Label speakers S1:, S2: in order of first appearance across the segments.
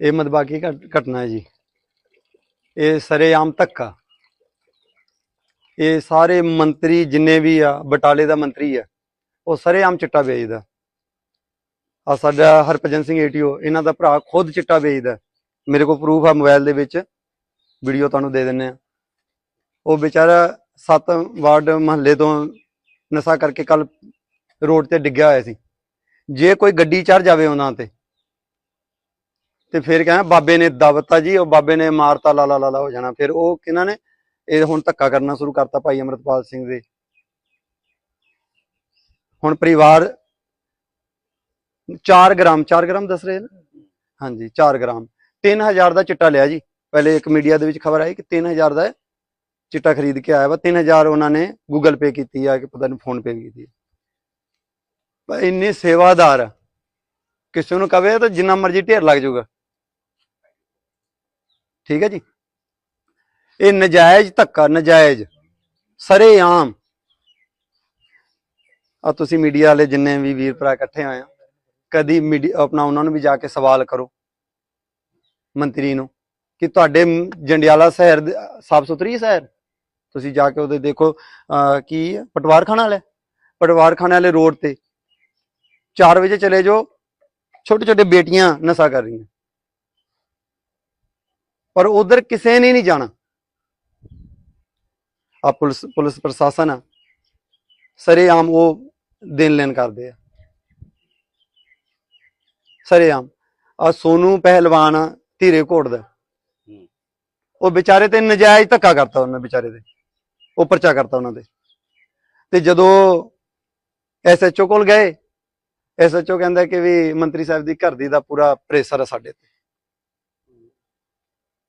S1: ਇਹ ਮਦਬਾਕੀ ਘਟ- ਘਟਨਾ ਹੈ ਜੀ। ਇਹ ਸਰੇਆਮ ਧੱਕਾ। ਇਹ ਸਾਰੇ ਮੰਤਰੀ ਜਿੰਨੇ ਵੀ ਆ, ਬਟਾਲੇ ਦਾ ਮੰਤਰੀ ਆ, ਉਹ ਸਰੇਆਮ ਚਿੱਟਾ ਵੇਚਦਾ। ਆ ਸਾਡਾ ਹਰਭਜਨ ਸਿੰਘ ਏਟੀਓ, ਇਹਨਾਂ ਦਾ ਭਰਾ ਖੁਦ ਚਿੱਟਾ ਵੇਚਦਾ। ਮੇਰੇ ਕੋਲ ਪ੍ਰੂਫ ਆ ਮੋਬਾਈਲ ਦੇ ਵਿੱਚ। ਵੀਡੀਓ ਤੁਹਾਨੂੰ ਦੇ ਦਿੰਨੇ ਆ ਉਹ ਵਿਚਾਰਾ 7 ਵਾਰਡ ਮਹੱਲੇ ਤੋਂ ਨਸ਼ਾ ਕਰਕੇ ਕੱਲ ਰੋਡ ਤੇ ਡਿੱਗਿਆ ਹੋਇਆ ਸੀ। ਜੇ ਕੋਈ ਗੱਡੀ ਚੜ ਜਾਵੇ ਉਹਨਾਂ ਤੇ ਤੇ ਫਿਰ ਕਹਿੰਦਾ ਬਾਬੇ ਨੇ ਦਬਤਾ ਜੀ, ਉਹ ਬਾਬੇ ਨੇ ਮਾਰਤਾ ਲਾਲਾ ਲਾਲਾ ਹੋ ਜਾਣਾ। ਫਿਰ ਉਹ ਕਿਹਨਾਂ ਨੇ? ਇਹ ਹੁਣ ਧੱਕਾ ਕਰਨਾ ਸ਼ੁਰੂ ਕਰਤਾ ਭਾਈ ਅਮਰਤਪਾਲ ਸਿੰਘ ਦੇ। ਹੁਣ ਪਰਿਵਾਰ 4 ਗ੍ਰਾਮ 4 ਗ੍ਰਾਮ ਦੱਸ ਰਹੇ ਨਾ? ਹਾਂਜੀ 4 ਗ੍ਰਾਮ। 3000 ਦਾ ਚਿੱਟਾ ਲਿਆ ਜੀ। ਪਹਿਲੇ ਇੱਕ ਮੀਡੀਆ ਦੇ ਵਿੱਚ ਖਬਰ ਆਈ ਕਿ 3000 ਦਾ ਚਿੱਟਾ ਖਰੀਦ ਕੇ ਆਇਆ ਵਾ। 3000 ਉਹਨਾਂ ਨੇ ਗੂਗਲ ਪੇ ਕੀਤੀ ਆ, ਕਿ ਪਤਾ ਨਹੀਂ ਫੋਨ ਪੇ ਕੀਤੀ ਆ। ਪਰ ਇੰਨੇ ਸੇਵਾਦਾਰ, ਕਿਸੇ ਨੂੰ ਕਵੇ ਤਾਂ ਜਿੰਨਾ ਮਰਜ਼ੀ ਢੇਰ ਲੱਗ ਜਾਊਗਾ। ਠੀਕ ਹੈ ਜੀ? ਇਹ ਨਜਾਇਜ਼ ਧੱਕਾ ਨਜਾਇਜ਼ ਸਰੇਆਮ। ਆ ਤੁਸੀਂ ਮੀਡੀਆ ਵਾਲੇ ਜਿੰਨੇ ਵੀ ਵੀਰ ਭਰਾ ਇਕੱਠੇ ਹੋਏ ਆ ਕਦੀ ਮੀਡੀਆ ਆਪਣਾ ਉਹਨਾਂ ਨੂੰ ਵੀ ਜਾ ਕੇ ਸਵਾਲ ਕਰੋ ਮੰਤਰੀ ਨੂੰ ਕਿ ਤੁਹਾਡੇ ਜੰਡਿਆਲਾ ਸ਼ਹਿਰ ਸਾਫ਼ ਸੁਥਰੀ ਸ਼ਹਿਰ? ਤੁਸੀਂ ਜਾ ਕੇ ਉਹਦੇ ਦੇਖੋ ਅਹ, ਕੀ ਹੈ? ਪਟਵਾਰਖਾਨਾ ਵਾਲੇ ਹੈ। ਪਟਵਾਰਖਾਨੇ ਵਾਲੇ ਰੋਡ ਤੇ। 4 ਵਜੇ ਚਲੇ ਜਾਓ ਛੋਟੇ ਛੋਟੇ ਬੇਟੀਆਂ ਨਸ਼ਾ ਕਰ ਰਹੀਆਂ। ਪਰ ਉਧਰ ਕਿਸੇ ਨੇ ਨਹੀਂ ਜਾਣਾ। ਆ ਪੁਲਿਸ ਪੁਲਿਸ ਪ੍ਰਸ਼ਾਸਨ ਆ। ਸਰੇਆਮ ਉਹ ਦੇਣ ਲੈਣ ਕਰਦੇ ਆ। ਸਰੇਆਮ ਆ ਸੋਨੂ ਪਹਿਲਵਾਨ ਧੀਰੇ ਘੋੜ ਦਾ। ਉਹ ਵਿਚਾਰੇ ਤੇ ਨਜਾਇਜ਼ ਧੱਕਾ ਕਰਤਾ ਉਹਨਾਂ ਵਿਚਾਰੇ ਦੇ ਉਹ ਪਰਚਾ ਕਰਤਾ ਉਹਨਾਂ ਦੇ ਤੇ ਜਦੋਂ ਐਸਐਚਓ ਕੋਲ ਗਏ ਐਸਐਚਓ ਕਹਿੰਦਾ ਕਿ ਵੀ ਮੰਤਰੀ ਸਾਹਿਬ ਦੀ ਘਰ ਦੀ ਦਾ ਪੂਰਾ ਪ੍ਰੈਸ਼ਰ ਆ ਸਾਡੇ ਤੇ।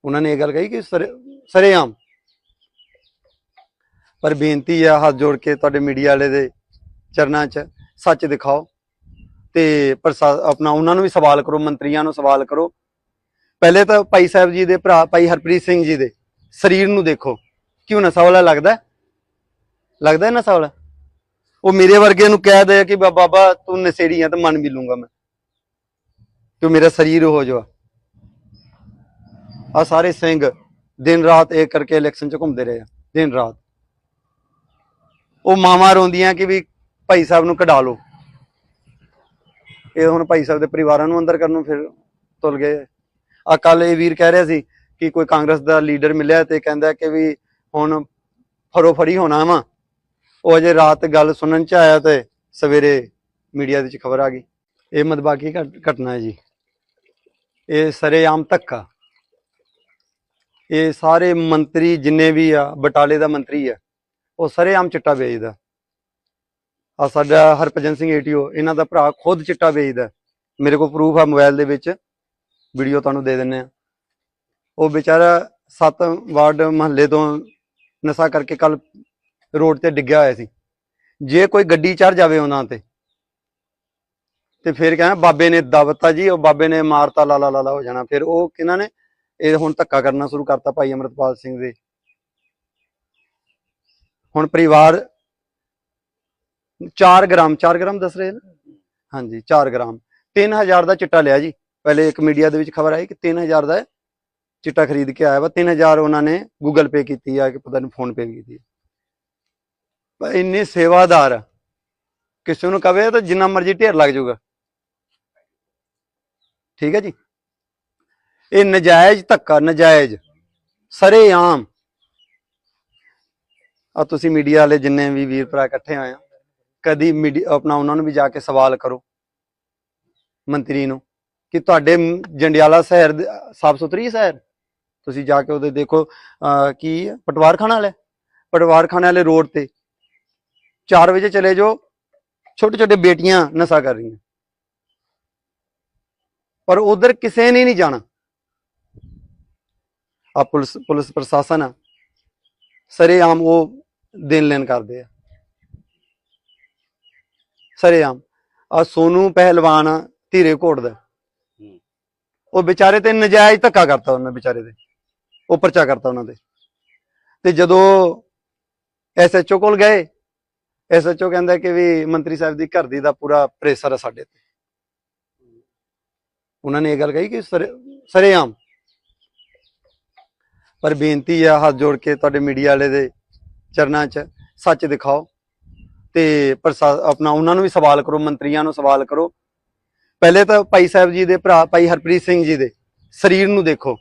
S1: ਉਹਨਾਂ ਨੇ ਇਹ ਗੱਲ ਕਹੀ ਕਿ ਸਰੇ- ਸਰੇਆਮ। ਪਰ ਬੇਨਤੀ ਆ, ਹੱਥ ਜੋੜ ਕੇ ਤੁਹਾਡੇ ਮੀਡੀਆ ਵਾਲੇ ਦੇ ਚਰਨਾਂ 'ਚ ਸੱਚ ਦਿਖਾਓ ਤੇ ਪ੍ਰਸਾ, ਆਪਣਾ ਉਹਨਾਂ ਨੂੰ ਵੀ ਸਵਾਲ ਕਰੋ, ਮੰਤਰੀਆਂ ਨੂੰ ਸਵਾਲ ਕਰੋ। ਪਹਿਲੇ ਤਾਂ ਭਾਈ ਸਾਹਿਬ ਜੀ ਦੇ ਭਰਾ, ਭਾਈ ਹਰਪ੍ਰੀਤ ਸਿੰਘ ਜੀ ਦੇ ਸਰੀਰ ਨੂੰ ਦੇਖੋ। ਕਿਉਂ ਨਸ਼ਾ ਵਾਲਾ ਲੱਗਦਾ? ਲੱਗਦਾ ਹੈ ਨਸ਼ਾ ਵਾਲਾ? ਉਹ ਮੇਰੇ ਵਰਗੇ ਨੂੰ ਕਹਿ ਦੇ ਕਿ ਬਾਬਾ ਤੂੰ ਨਸ਼ੇੜੀ ਆ ਤਾਂ ਮਨ ਵੀ ਲੂੰਗਾ ਮੈਂ। ਤੂੰ ਮੇਰਾ ਸਰੀਰ ਹੋ ਜਾ ਆ ਸਾਰੇ ਸਿੰਘ ਦਿਨ ਰਾਤ ਇੱਕ ਕਰਕੇ ਇਲੈਕਸ਼ਨ 'ਚ ਘੁੰਮਦੇ ਰਹੇ ਆ, ਦਿਨ ਰਾਤ। ਉਹ ਮਾਵਾਂ ਰੋਂਦੀਆਂ ਕਿ ਵੀ ਭਾਈ ਸਾਹਿਬ ਨੂੰ ਕਢਾ ਲਓ। ਇਹ ਹੁਣ ਭਾਈ ਸਾਹਿਬ ਦੇ ਪਰਿਵਾਰਾਂ ਨੂੰ ਅੰਦਰ ਕਰਨ ਨੂੰ ਫਿਰ ਤੁਲ ਗਏ। ਆ ਕੱਲ ਇਹ ਵੀਰ ਕਹਿ ਰਿਹਾ ਸੀ ਕਿ ਕੋਈ ਕਾਂਗਰਸ ਦਾ ਲੀਡਰ ਮਿਲਿਆ ਤੇ ਕਹਿੰਦਾ ਕਿ ਵੀ ਹੁਣ ਫਰੋ ਫਰੀ ਹੋਣਾ ਵਾ। ਉਹ ਅਜੇ ਰਾਤ ਗੱਲ ਸੁਣਨ ਚ ਆਇਆ ਤੇ ਸਵੇਰੇ ਮੀਡੀਆ ਦੇ ਵਿੱਚ ਖਬਰ ਆ ਗਈ। ਇਹ ਮਦਬਾਕੀ ਘਟ- ਘਟਨਾ ਹੈ ਜੀ। ਇਹ ਸਰੇਆਮ ਧੱਕਾ। ਇਹ ਸਾਰੇ ਮੰਤਰੀ ਜਿੰਨੇ ਵੀ ਆ, ਬਟਾਲੇ ਦਾ ਮੰਤਰੀ ਆ, ਉਹ ਸਰੇਆਮ ਚਿੱਟਾ ਵੇਚਦਾ। ਆ ਸਾਡਾ ਹਰਭਜਨ ਸਿੰਘ ਏਟੀਓ, ਇਹਨਾਂ ਦਾ ਭਰਾ ਖੁਦ ਚਿੱਟਾ ਵੇਚਦਾ। ਮੇਰੇ ਕੋਲ ਪ੍ਰੂਫ ਆ ਮੋਬਾਈਲ ਦੇ ਵਿੱਚ ਵੀਡੀਓ ਤੁਹਾਨੂੰ ਦੇ ਦਿੰਨੇ ਆ ਉਹ ਵਿਚਾਰਾ 7 ਵਾਰਡ ਮਹੱਲੇ ਤੋਂ ਨਸ਼ਾ ਕਰਕੇ ਕੱਲ ਰੋਡ ਤੇ ਡਿੱਗਿਆ ਹੋਇਆ ਸੀ। ਜੇ ਕੋਈ ਗੱਡੀ ਚੜ ਜਾਵੇ ਉਹਨਾਂ ਤੇ ਤੇ ਫਿਰ ਕਹਿੰਦਾ ਬਾਬੇ ਨੇ ਦਬਤਾ ਜੀ, ਉਹ ਬਾਬੇ ਨੇ ਮਾਰਤਾ ਲਾਲਾ ਲਾਲਾ ਹੋ ਜਾਣਾ। ਫਿਰ ਉਹ ਕਿਹਨਾਂ ਨੇ? ਇਹ ਹੁਣ ਧੱਕਾ ਕਰਨਾ ਸ਼ੁਰੂ ਕਰਤਾ ਭਾਈ ਅਮਰਤਪਾਲ ਸਿੰਘ ਦੇ। ਹੁਣ ਪਰਿਵਾਰ 4 ਗ੍ਰਾਮ 4 ਗ੍ਰਾਮ ਦੱਸ ਰਹੇ ਨਾ? ਹਾਂਜੀ 4 ਗ੍ਰਾਮ। 3000 ਦਾ ਚਿੱਟਾ ਲਿਆ ਜੀ। ਪਹਿਲੇ ਇੱਕ ਮੀਡੀਆ ਦੇ ਵਿੱਚ ਖਬਰ ਆਈ ਕਿ 3000 ਦਾ ਚਿੱਟਾ ਖਰੀਦ ਕੇ ਆਇਆ ਵਾ। 3000 ਉਹਨਾਂ ਨੇ ਗੂਗਲ ਪੇ ਕੀਤੀ ਆ ਕਿ ਪਤਾ ਨਹੀਂ ਫੋਨ ਪੇ ਕੀਤੀ ਆ। ਪਰ ਇੰਨੇ ਸੇਵਾਦਾਰ ਕਿਸੇ ਨੂੰ ਕਵੇ ਤਾਂ ਜਿੰਨਾ ਮਰਜ਼ੀ ਢੇਰ ਲੱਗ ਜਾਊਗਾ। ਠੀਕ ਹੈ ਜੀ? ਇਹ ਨਜਾਇਜ਼ ਧੱਕਾ ਨਜਾਇਜ਼। ਸਰੇਆਮ ਆ ਤੁਸੀਂ ਮੀਡੀਆ ਵਾਲੇ ਜਿੰਨੇ ਵੀ ਵੀਰ ਭਰਾ ਇਕੱਠੇ ਹੋਏ ਆ ਕਦੀ ਮੀਡੀਆ ਆਪਣਾ ਉਹਨਾਂ ਨੂੰ ਵੀ ਜਾ ਕੇ ਸਵਾਲ ਕਰੋ ਮੰਤਰੀ ਨੂੰ ਕਿ ਤੁਹਾਡੇ ਜੰਡਿਆਲਾ ਸ਼ਹਿਰ ਸਾਫ਼ ਸੁਥਰੀ ਸ਼ਹਿਰ? ਤੁਸੀਂ ਜਾ ਕੇ ਉਹਦੇ ਦੇਖੋ ਅਹ, ਕੀ ਹੈ? ਪਟਵਾਰਖਾਨਾ ਵਾਲੇ? ਹੈ। ਪਟਵਾਰਖਾਨੇ ਵਾਲੇ ਰੋਡ ਤੇ। 4 ਵਜੇ ਚਲੇ ਜਾਓ ਛੋਟੇ ਛੋਟੇ ਬੇਟੀਆਂ ਨਸ਼ਾ ਕਰ ਰਹੀਆਂ। ਪਰ ਉਧਰ ਕਿਸੇ ਨੇ ਨਹੀਂ ਜਾਣਾ। ਆ ਪੁਲਿਸ ਪੁਲਿਸ ਪ੍ਰਸ਼ਾਸਨ ਆ। ਸਰੇਆਮ ਉਹ ਦੇਣ ਲੈਣ ਕਰਦੇ ਆ। ਸਰੇਆਮ ਆ ਸੋਨੂ ਪਹਿਲਵਾਨ ਧੀਰੇ ਘੋੜ ਦਾ। ਉਹ ਵਿਚਾਰੇ ਤੇ ਨਜਾਇਜ਼ ਧੱਕਾ ਕਰਤਾ ਉਹਨਾਂ ਵਿਚਾਰੇ ਦੇ ਉਹ ਪਰਚਾ ਕਰਤਾ ਉਹਨਾਂ ਦੇ ਤੇ ਜਦੋਂ ਐਸਐਚਓ ਕੋਲ ਗਏ ਐਸਐਚਓ ਕਹਿੰਦਾ ਕਿ ਵੀ ਮੰਤਰੀ ਸਾਹਿਬ ਦੀ ਘਰ ਦੀ ਦਾ ਪੂਰਾ ਪ੍ਰੈਸ਼ਰ ਆ ਸਾਡੇ ਤੇ। ਉਹਨਾਂ ਨੇ ਇਹ ਗੱਲ ਕਹੀ ਕਿ ਸਰੇ- ਸਰੇਆਮ ਪਰ ਬੇਨਤੀ ਆ ਹੱਥ ਜੋੜ ਕੇ ਤੁਹਾਡੇ ਮੀਡੀਆ ਵਾਲੇ ਦੇ ਚਰਨਾਂ 'ਚ ਸੱਚ ਦਿਖਾਓ ਤੇ ਪ੍ਰਸਾ, ਆਪਣਾ ਉਹਨਾਂ ਨੂੰ ਵੀ ਸਵਾਲ ਕਰੋ, ਮੰਤਰੀਆਂ ਨੂੰ ਸਵਾਲ ਕਰੋ। ਪਹਿਲੇ ਤਾਂ ਭਾਈ ਸਾਹਿਬ ਜੀ ਦੇ ਭਰਾ, ਭਾਈ ਹਰਪ੍ਰੀਤ ਸਿੰਘ ਜੀ ਦੇ ਸਰੀਰ ਨੂੰ ਦੇਖੋ।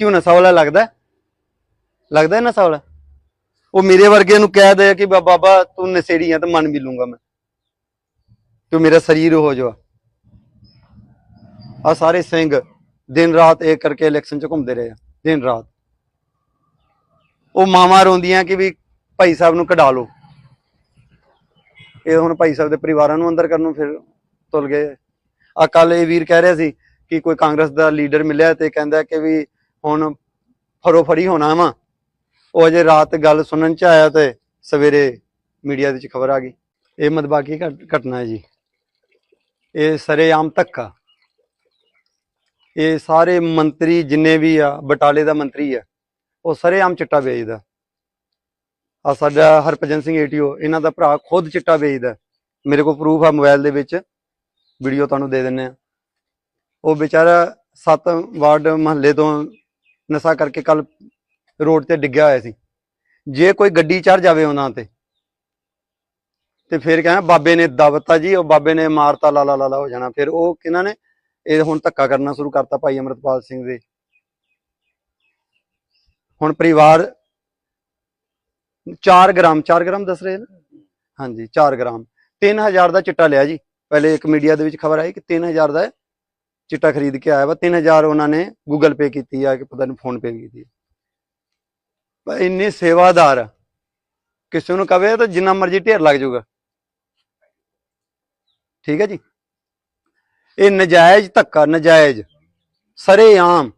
S1: ਕਿਉਂ ਨਸ਼ਾ ਵਾਲਾ ਲੱਗਦਾ? ਲੱਗਦਾ ਨਸ਼ਾ ਵਾਲਾ? ਉਹ ਮੇਰੇ ਵਰਗੇ ਨੂੰ ਕਹਿ ਦੇ ਕਿ ਬਾਬਾ ਤੂੰ ਨਸ਼ੇੜੀ ਆ ਤਾਂ ਮਨ ਵੀ ਲੂੰਗਾ ਮੈਂ। ਤੂੰ ਮੇਰਾ ਸਰੀਰ ਹੋ ਜਾ ਆ। ਸਾਰੇ ਸਿੰਘ ਦਿਨ ਰਾਤ ਇੱਕ ਕਰਕੇ ਇਲੈਕਸ਼ਨ ਚ ਘੁੰਮਦੇ ਰਹੇ ਆ, ਦਿਨ ਰਾਤ। ਉਹ ਮਾਵਾਂ ਰੋਂਦੀਆਂ ਕਿ ਵੀ ਭਾਈ ਸਾਹਿਬ ਨੂੰ ਕਢਾ ਲਓ। ਇਹ ਹੁਣ ਭਾਈ ਸਾਹਿਬ ਦੇ ਪਰਿਵਾਰਾਂ ਨੂੰ ਅੰਦਰ ਕਰਨ ਨੂੰ ਫਿਰ ਤੁਲ ਗਏ। ਆ ਕੱਲ ਇਹ ਵੀਰ ਕਹਿ ਰਿਹਾ ਸੀ ਕਿ ਕੋਈ ਕਾਂਗਰਸ ਦਾ ਲੀਡਰ ਮਿਲਿਆ ਤੇ ਕਹਿੰਦਾ ਕਿ ਵੀ ਹੁਣ ਫਰੋ ਫਰੀ ਹੋਣਾ ਵਾ। ਉਹ ਅਜੇ ਰਾਤ ਗੱਲ ਸੁਣਨ ਚ ਆਇਆ ਤੇ ਸਵੇਰੇ ਮੀਡੀਆ ਦੇ ਵਿੱਚ ਖਬਰ ਆ ਗਈ। ਇਹ ਮਦਬਾਕੀ ਘਟ- ਘਟਨਾ ਹੈ ਜੀ। ਇਹ ਸਰੇਆਮ ਧੱਕਾ। ਇਹ ਸਾਰੇ ਮੰਤਰੀ ਜਿੰਨੇ ਵੀ ਆ, ਬਟਾਲੇ ਦਾ ਮੰਤਰੀ ਆ ਉਹ ਸਰੇਆਮ ਚਿੱਟਾ ਵੇਚਦਾ। ਆ ਸਾਡਾ ਹਰਭਜਨ ਸਿੰਘ ਏਟੀਓ, ਇਹਨਾਂ ਦਾ ਭਰਾ ਖੁਦ ਚਿੱਟਾ ਵੇਚਦਾ। ਮੇਰੇ ਕੋਲ ਪ੍ਰੂਫ ਆ ਮੋਬਾਈਲ ਦੇ ਵਿੱਚ। ਵੀਡੀਓ ਤੁਹਾਨੂੰ ਦੇ ਦਿੰਨੇ ਆ। ਉਹ ਵਿਚਾਰਾ ਸੱਤ ਵਾਰਡ ਮਹੱਲੇ ਤੋਂ ਨਸ਼ਾ ਕਰਕੇ ਕੱਲ ਰੋਡ ਤੇ ਡਿੱਗਿਆ ਹੋਇਆ ਸੀ। ਜੇ ਕੋਈ ਗੱਡੀ ਚੜ ਜਾਵੇ ਉਹਨਾਂ ਤੇ ਤੇ ਫਿਰ ਕਹਿੰਦਾ ਬਾਬੇ ਨੇ ਦਬਤਾ ਜੀ, ਉਹ ਬਾਬੇ ਨੇ ਮਾਰਤਾ, ਲਾ ਲਾ ਲਾ ਲਾ, ਹੋ ਜਾਣਾ। ਫਿਰ ਉਹ ਕਿਹਨਾਂ ਨੇ? ਇਹ ਹੁਣ ਧੱਕਾ ਕਰਨਾ ਸ਼ੁਰੂ ਕਰਤਾ ਭਾਈ ਅਮਰਤਪਾਲ ਸਿੰਘ ਦੇ। ਹੁਣ ਪਰਿਵਾਰ 4 ਗ੍ਰਾਮ 4 ਗ੍ਰਾਮ ਦੱਸ ਰਹੇ ਨਾ? ਹਾਂਜੀ 4 ਗ੍ਰਾਮ। 3000 ਦਾ ਚਿੱਟਾ ਲਿਆ ਜੀ। ਪਹਿਲੇ ਇੱਕ ਮੀਡੀਆ ਦੇ ਵਿੱਚ ਖਬਰ ਆਈ ਕਿ 3000 ਦਾ ਚਿੱਟਾ ਖਰੀਦ ਕੇ ਆਇਆ ਵਾ। 3000 ਉਹਨਾਂ ਨੇ ਗੂਗਲ ਪੇ ਕੀਤੀ ਆ ਕਿ ਪਤਾ ਨਹੀਂ ਫੋਨ ਪੇ ਕੀਤੀ ਆ। ਪਰ ਇੰਨੇ ਸੇਵਾਦਾਰ ਕਿਸੇ ਨੂੰ ਕਵੇ ਤਾਂ ਜਿੰਨਾ ਮਰਜ਼ੀ ਢੇਰ ਲੱਗ ਜਾਊਗਾ। ਠੀਕ ਹੈ ਜੀ? ਇਹ ਨਜਾਇਜ਼ ਧੱਕਾ, ਨਜਾਇਜ਼, ਸਰੇਆਮ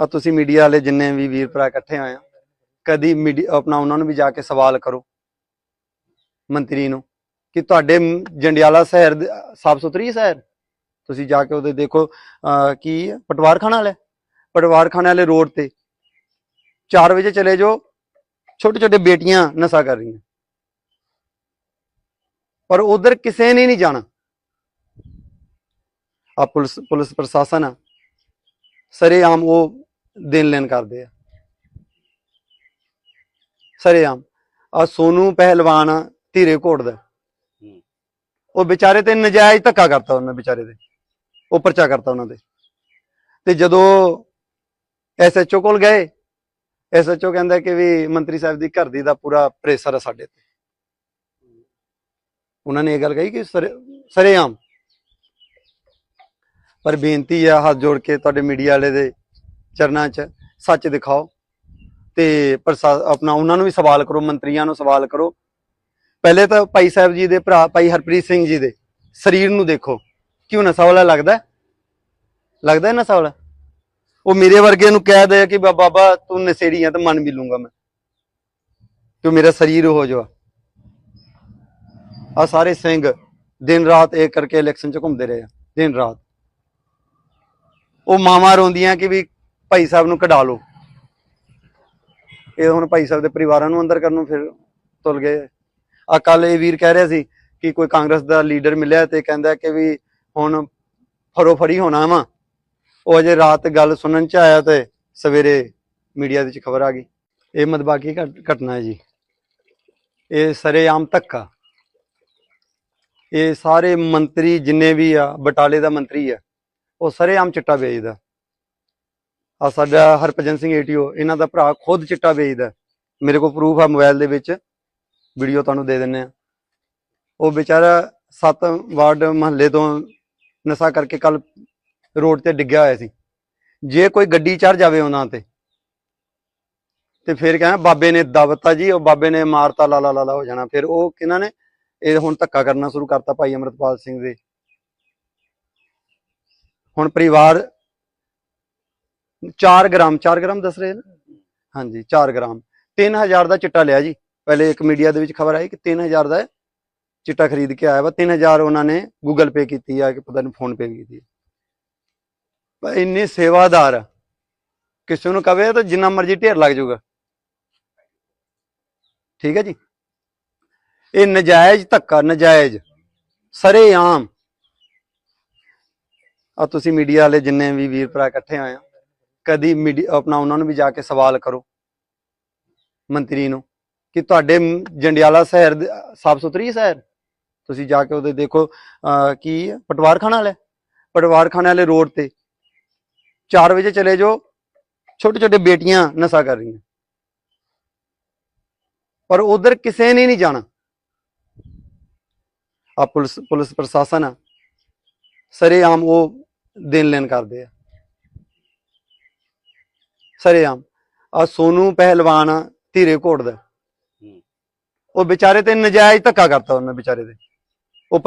S1: ਆ ਤੁਸੀਂ ਮੀਡੀਆ ਵਾਲੇ ਜਿੰਨੇ ਵੀ ਵੀਰ ਭਰਾ ਇਕੱਠੇ ਹੋਏ ਆ ਕਦੀ ਮੀਡੀਆ ਆਪਣਾ ਉਹਨਾਂ ਨੂੰ ਵੀ ਜਾ ਕੇ ਸਵਾਲ ਕਰੋ, ਮੰਤਰੀ ਨੂੰ, ਕਿ ਤੁਹਾਡੇ ਜੰਡਿਆਲਾ ਸ਼ਹਿਰ ਸਾਫ਼ ਸੁਥਰੀ ਸ਼ਹਿਰ? ਤੁਸੀਂ ਜਾ ਕੇ ਉਹਦੇ ਦੇਖੋ ਕੀ ਪਟਵਾਰਖਾਨਾ ਵਾਲੇ ਪਟਵਾਰਖਾਨੇ ਵਾਲੇ ਰੋਡ ਤੇ। 4 ਵਜੇ ਚਲੇ ਜਾਓ ਛੋਟੇ ਛੋਟੇ ਬੇਟੀਆਂ ਨਸ਼ਾ ਕਰ ਰਹੀਆਂ। ਪਰ ਉਧਰ ਕਿਸੇ ਨੇ ਨਹੀਂ ਜਾਣਾ। ਆ ਪੁਲਿਸ ਪੁਲਿਸ ਪ੍ਰਸ਼ਾਸਨ ਆ। ਸਰੇਆਮ ਉਹ ਦੇਣ ਲੈਣ ਕਰਦੇ ਆ। ਸਰੇਆਮ ਆ ਸੋਨੂ ਪਹਿਲਵਾਨ ਧੀਰੇ ਘੋੜ ਦਾ ਉਹ ਵਿਚਾਰੇ ਤੇ ਨਜਾਇਜ਼ ਧੱਕਾ ਕਰਤਾ ਉਹਨਾਂ ਵਿਚਾਰੇ ਤੇ। ਉਹ ਪਰਚਾ ਕਰਤਾ ਉਹਨਾਂ ਦੇ ਤੇ ਜਦੋਂ ਐਸਐਚਓ ਕੋਲ ਗਏ ਐਸਐਚਓ ਕਹਿੰਦਾ ਕਿ ਵੀ ਮੰਤਰੀ ਸਾਹਿਬ ਦੀ ਘਰ ਦੀ ਦਾ ਪੂਰਾ ਪ੍ਰੈਸ਼ਰ ਆ ਸਾਡੇ ਤੇ। ਉਹਨਾਂ ਨੇ ਇਹ ਗੱਲ ਕਹੀ ਕਿ ਸਰੇ- ਸਰੇਆਮ ਪਰ ਬੇਨਤੀ ਆ ਹੱਥ ਜੋੜ ਕੇ ਤੁਹਾਡੇ ਮੀਡੀਆ ਵਾਲੇ ਦੇ ਚਰਨਾਂ 'ਚ ਸੱਚ ਦਿਖਾਓ ਤੇ ਆਪਣਾ ਉਹਨਾਂ ਨੂੰ ਵੀ ਸਵਾਲ ਕਰੋ, ਮੰਤਰੀਆਂ ਨੂੰ ਸਵਾਲ ਕਰੋ। ਪਹਿਲੇ ਤਾਂ ਭਾਈ ਸਾਹਿਬ ਜੀ ਦੇ ਭਰਾ, ਭਾਈ ਹਰਪ੍ਰੀਤ ਸਿੰਘ ਜੀ ਦੇ ਸਰੀਰ ਨੂੰ ਦੇਖੋ, ਕਿਉਂ ਨਸ਼ਾ ਵਾਲਾ ਲੱਗਦਾ? ਲੱਗਦਾ ਹੈ ਨਸ਼ਾ ਵਾਲਾ? ਉਹ ਮੇਰੇ ਵਰਗੇ ਨੂੰ ਕਹਿ ਦੇ ਕਿ ਬਾਬਾ ਤੂੰ ਨਸ਼ੇੜੀ ਆ ਤਾਂ ਮਨ ਵੀ ਲੂੰਗਾ ਮੈਂ। ਤੂੰ ਮੇਰਾ ਸਰੀਰ ਹੋ ਜਾ ਆ? ਸਾਰੇ ਸਿੰਘ ਦਿਨ ਰਾਤ ਇੱਕ ਕਰਕੇ ਇਲੈਕਸ਼ਨ ਚ ਘੁੰਮਦੇ ਰਹੇ ਆ, ਦਿਨ ਰਾਤ। ਉਹ ਮਾਵਾਂ ਰੋਂਦੀਆਂ ਕਿ ਵੀ ਭਾਈ ਸਾਹਿਬ ਨੂੰ ਕਢਾ ਲਓ। ਇਹ ਹੁਣ ਭਾਈ ਸਾਹਿਬ ਦੇ ਪਰਿਵਾਰਾਂ ਨੂੰ ਅੰਦਰ ਕਰਨ ਨੂੰ ਫਿਰ ਤੁਲ ਗਏ। ਆ ਕੱਲ ਇਹ ਵੀਰ ਕਹਿ ਰਿਹਾ ਸੀ ਕਿ ਕੋਈ ਕਾਂਗਰਸ ਦਾ ਲੀਡਰ ਮਿਲਿਆ ਤੇ ਕਹਿੰਦਾ ਕਿ ਵੀ ਹੁਣ ਫਰੋ ਫਰੀ ਹੋਣਾ ਵਾ। ਉਹ ਅਜੇ ਰਾਤ ਗੱਲ ਸੁਣਨ ਚ ਆਇਆ ਤੇ ਸਵੇਰੇ ਮੀਡੀਆ ਦੇ ਵਿੱਚ ਖਬਰ ਆ ਗਈ। ਇਹ ਮਦਬਾਕੀ ਘਟ- ਘਟਨਾ ਹੈ ਜੀ। ਇਹ ਸਰੇਆਮ ਧੱਕਾ। ਇਹ ਸਾਰੇ ਮੰਤਰੀ ਜਿੰਨੇ ਵੀ ਆ, ਬਟਾਲੇ ਦਾ ਮੰਤਰੀ ਆ, ਉਹ ਸਰੇਆਮ ਚਿੱਟਾ ਵੇਚਦਾ। ਆ ਸਾਡਾ ਹਰਭਜਨ ਸਿੰਘ ਏਟੀਓ, ਇਹਨਾਂ ਦਾ ਭਰਾ ਖੁਦ ਚਿੱਟਾ ਵੇਚਦਾ ਮੇਰੇ ਕੋਲ ਪ੍ਰੂਫ ਆ ਮੋਬਾਈਲ ਦੇ ਵਿੱਚ। ਵੀਡੀਓ ਤੁਹਾਨੂੰ ਦੇ ਦਿੰਨੇ ਆ। ਉਹ ਵਿਚਾਰਾ 7 ਵਾਰਡ ਮਹੱਲੇ ਤੋਂ ਨਸ਼ਾ ਕਰਕੇ ਕੱਲ ਰੋਡ ਤੇ ਡਿੱਗਿਆ ਹੋਇਆ ਸੀ। ਜੇ ਕੋਈ ਗੱਡੀ ਚੜ ਜਾਵੇ ਉਹਨਾਂ ਤੇ ਤੇ ਫਿਰ ਕਹਿੰਦਾ ਬਾਬੇ ਨੇ ਦਬਤਾ ਜੀ, ਉਹ ਬਾਬੇ ਨੇ ਮਾਰਤਾ, ਲਾ ਲਾ ਲਾ ਲਾ ਹੋ ਜਾਣਾ। ਫਿਰ ਉਹ ਕਿਹਨਾਂ ਨੇ? ਇਹ ਹੁਣ ਧੱਕਾ ਕਰਨਾ ਸ਼ੁਰੂ ਕਰਤਾ ਭਾਈ ਅਮਰਤਪਾਲ ਸਿੰਘ ਦੇ। ਹੁਣ ਪਰਿਵਾਰ 4 ਗ੍ਰਾਮ 4 ਗ੍ਰਾਮ ਦੱਸ ਰਹੇ ਨਾ? ਹਾਂਜੀ 4 ਗ੍ਰਾਮ। 3000 ਦਾ ਚਿੱਟਾ ਲਿਆ ਜੀ। ਪਹਿਲੇ ਇੱਕ ਮੀਡੀਆ ਦੇ ਵਿੱਚ ਖਬਰ ਆਈ ਕਿ 3000 ਦਾ ਚਿੱਟਾ ਖਰੀਦ ਕੇ ਆਇਆ ਵਾ। 3000 ਉਹਨਾਂ ਨੇ ਗੂਗਲ ਪੇ ਕੀਤੀ ਆ ਕਿ ਪਤਾ ਨਹੀਂ ਫੋਨ ਪੇ ਕੀਤੀ ਆ। ਪਰ ਇੰਨੇ ਸੇਵਾਦਾਰ ਕਿਸੇ ਨੂੰ ਕਵੇ ਤਾਂ ਜਿੰਨਾ ਮਰਜ਼ੀ ਢੇਰ ਲੱਗ ਜਾਊਗਾ। ਠੀਕ ਹੈ ਜੀ? ਇਹ ਨਜਾਇਜ਼ ਧੱਕਾ, ਨਜਾਇਜ਼, ਸਰੇਆਮ। ਆ ਤੁਸੀਂ ਮੀਡੀਆ ਵਾਲੇ ਜਿੰਨੇ ਵੀ ਵੀਰ ਭਰਾ ਇਕੱਠੇ ਹੋਏ ਆ ਕਦੀ ਮੀਡੀਆ, ਆਪਣਾ ਉਹਨਾਂ ਨੂੰ ਵੀ ਜਾ ਕੇ ਸਵਾਲ ਕਰੋ। ਮੰਤਰੀ ਨੂੰ ਕਿ ਤੁਹਾਡੇ ਜੰਡਿਆਲਾ ਸ਼ਹਿਰ ਸਾਫ਼ ਸੁਥਰੀ ਸ਼ਹਿਰ? ਤੁਸੀਂ ਜਾ ਕੇ ਉਹਦੇ ਦੇਖੋ ਕੀ ਹੈ? ਪਟਵਾਰਖਾਨਾ ਵਾਲੇ ਪਟਵਾਰਖਾਨੇ ਵਾਲੇ ਰੋਡ ਤੇ 4 ਵਜੇ ਚਲੇ ਜਾਓ ਛੋਟੇ ਛੋਟੇ ਬੇਟੀਆਂ ਨਸ਼ਾ ਕਰ ਰਹੀਆਂ। ਪਰ ਉਧਰ ਕਿਸੇ ਨੇ ਨਹੀਂ ਜਾਣਾ। ਆ ਪੁਲਿਸ ਪੁਲਿਸ ਪ੍ਰਸ਼ਾਸਨ ਆ। ਸਰੇਆਮ ਉਹ ਦੇਣ ਲੈਣ ਕਰਦੇ ਆ। ਸਰੇਆਮ ਆ ਸੋਨੂ ਪਹਿਲਵਾਨ ਧੀਰੇ ਘੋੜ ਦਾ ਉਹ ਵਿਚਾਰੇ ਤੇ ਨਜਾਇਜ਼ ਧੱਕਾ ਕਰਤਾ ਉਹਨੇ ਵਿਚਾਰੇ ਤੇ। ਉਹ